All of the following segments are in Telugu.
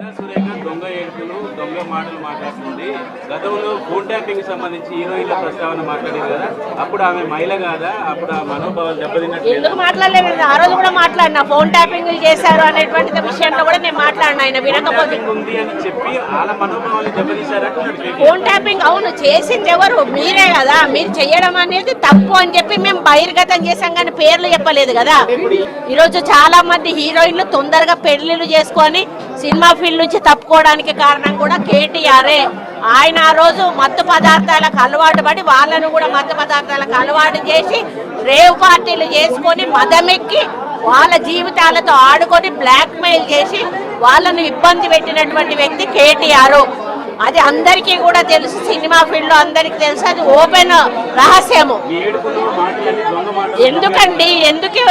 సురేఖ దొంగ ఏడుపులు దొంగ మాటలు మాట్లాడుతుంది. గతంలో ఫోన్ ట్యాపింగ్ సంబంధించి హీరోయిన్ల ప్రస్తావన మాట్లాడింది కదా. అప్పుడు ఆమె మహిళ కాదా? అప్పుడు ఆ మనోభావాలు దెబ్బతిన్నట్టు ఎందుకు మాట్లాడలేదు? ఆ రోజు కూడా మాట్లాడినా. ఫోన్ ట్యాపింగ్ చేశారు అనేటువంటి విషయంలో కూడా నేను మాట్లాడినా ఆయన వినకపోతే. ఉంది అని చెప్పి వాళ్ళ మనోభావాలు దెబ్బతీశారంటున్నాడు కేటీఆర్. ఫోన్ ట్యాపింగ్ అవును చేసింది ఎవరు? మీరే కదా. మీరు చేయడం అనేది తప్పు అని చెప్పి మేము బహిర్గతం చేశాం కానీ పేర్లు చెప్పలేదు కదా. ఈరోజు చాలా మంది హీరోయిన్లు తొందరగా పెళ్ళిళ్ళు చేసుకొని సినిమా ఫీల్డ్ నుంచి తప్పుకోవడానికి కారణం కూడా కేటీఆరే. ఆయన ఆ రోజు మత్తు పదార్థాలకు అలవాటు పడి వాళ్ళను కూడా మత్తు పదార్థాలకు అలవాటు చేసి రేవ్ పార్టీలు చేసుకొని మదమెక్కి వాళ్ళ జీవితాలతో ఆడుకొని బ్లాక్మెయిల్ చేసి వాళ్ళను ఇబ్బంది పెట్టినటువంటి వ్యక్తి కేటీఆర్. అది అందరికీ కూడా తెలుసు సినిమా ఫీల్డ్లో అందరికీ తెలుసు. అది ఓపెన్ రహస్యము. ఎందుకండి? ఎందుకు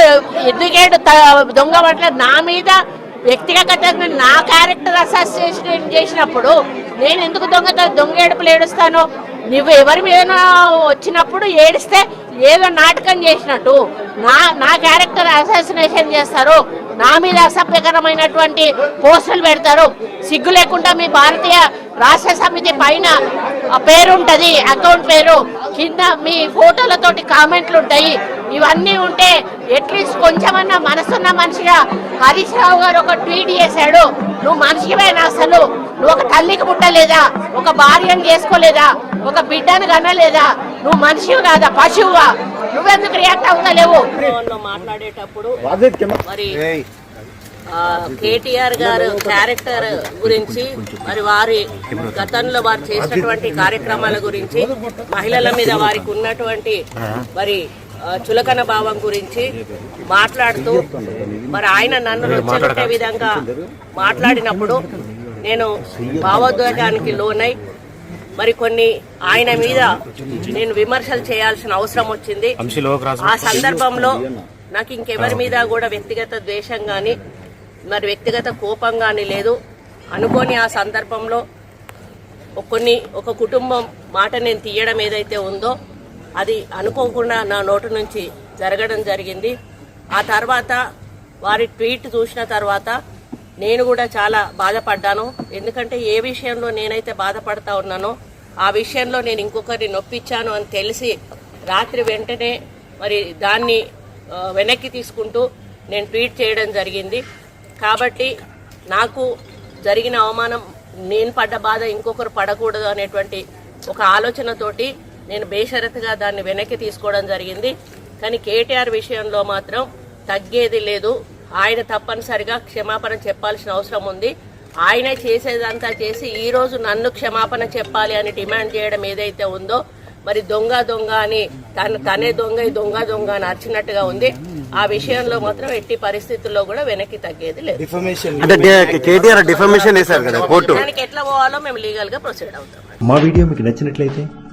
ఎందుకేడు దొంగ పట్ల నా మీద వ్యక్తిగతంగా నా క్యారెక్టర్ అసోసియేషన్ చేసినప్పుడు నేను ఎందుకు దొంగ దొంగ ఏడుపులు ఏడుస్తాను? నువ్వు ఎవరి మీద వచ్చినప్పుడు ఏడిస్తే ఏదో నాటకం చేసినట్టు నా నా క్యారెక్టర్ అసాసినేషన్ చేస్తారు. నా మీద అసభ్యకరమైనటువంటి పోస్టులు పెడతారు. సిగ్గు లేకుండా మీ భారతీయ రాష్ట్ర సమితి పైన పేరు ఉంటుంది అకౌంట్ పేరు. కింద మీ ఫోటోలతోటి కామెంట్లు ఉంటాయి ఇవన్నీ ఉంటే అట్లీస్ట్ కొంచెమన్నా మనసున్న మనిషిగా హరీష్ రావు గారు ఒక ట్వీట్ చేశాడు నువ్వు మనిషివేనా అసలు. నువ్వు ఒక తల్లికి పుట్టలేదా? ఒక భార్యను చేసుకోలేదా? ఒక బిడ్డను కనలేదా? నువ్వు మనిషివి కాదా? పశువుగా నువ్వెందుకు రియాక్ట్ అవుతలేవు మాట్లాడేటప్పుడు మరి కేటీఆర్ గారు క్యారెక్టర్ గురించి మరి వారి గతంలో వారు చేసినటువంటి కార్యక్రమాల గురించి మహిళల మీద వారికి ఉన్నటువంటి మరి చులకన భావం గురించి మాట్లాడుతూ మరి ఆయన నన్ను రెచ్చగొట్టే విధంగా మాట్లాడినప్పుడు నేను భావోద్వేగానికి లోనై మరి కొన్ని ఆయన మీద నేను విమర్శలు చేయాల్సిన అవసరం వచ్చింది. ఆ సందర్భంలో నాకు ఇంకెవరి మీద కూడా వ్యక్తిగత ద్వేషం గాని మరి వ్యక్తిగత కోపం గాని లేదు. అనుకోని ఆ సందర్భంలో కొన్ని ఒక కుటుంబం మాట నేను తీయడం ఏదైతే ఉందో అది అనుకోకుండా నా నోటు నుంచి జరగడం జరిగింది. ఆ తర్వాత వారి ట్వీట్ చూసిన తర్వాత నేను కూడా చాలా బాధపడ్డాను. ఎందుకంటే ఏ విషయంలో నేనైతే బాధపడతా ఉన్నానో ఆ విషయంలో నేను ఇంకొకరిని నొప్పించాను అని తెలిసి రాత్రి వెంటనే మరి దాన్ని వెనక్కి తీసుకుంటూ నేను ట్వీట్ చేయడం జరిగింది. కాబట్టి నాకు జరిగిన అవమానం నేను పడ్డ బాధ ఇంకొకరు పడకూడదు అనేటువంటి ఒక ఆలోచనతోటి నేను బేషరతుగా దాన్ని వెనక్కి తీసుకోవడం జరిగింది. కానీ కేటీఆర్ విషయంలో మాత్రం తగ్గేది లేదు. ఆయన తప్పనిసరిగా క్షమాపణ చెప్పాల్సిన అవసరం ఉంది. ఆయనే చేసేదంతా చేసి ఈ రోజు నన్ను క్షమాపణ చెప్పాలి అని డిమాండ్ చేయడం ఏదైతే ఉందో మరి దొంగ దొంగ అని తన తనే దొంగ దొంగ దొంగ అని అరిచినట్టుగా ఉంది. ఆ విషయంలో మాత్రం ఎట్టి పరిస్థితుల్లో కూడా వెనక్కి తగ్గేది లేదు. డిఫర్మేషన్ దానికి ఎట్లా పోవాలో మేము లీగల్గా ప్రొసీడ్ అవుతాం. మా వీడియో మీకు నచ్చినట్లయితే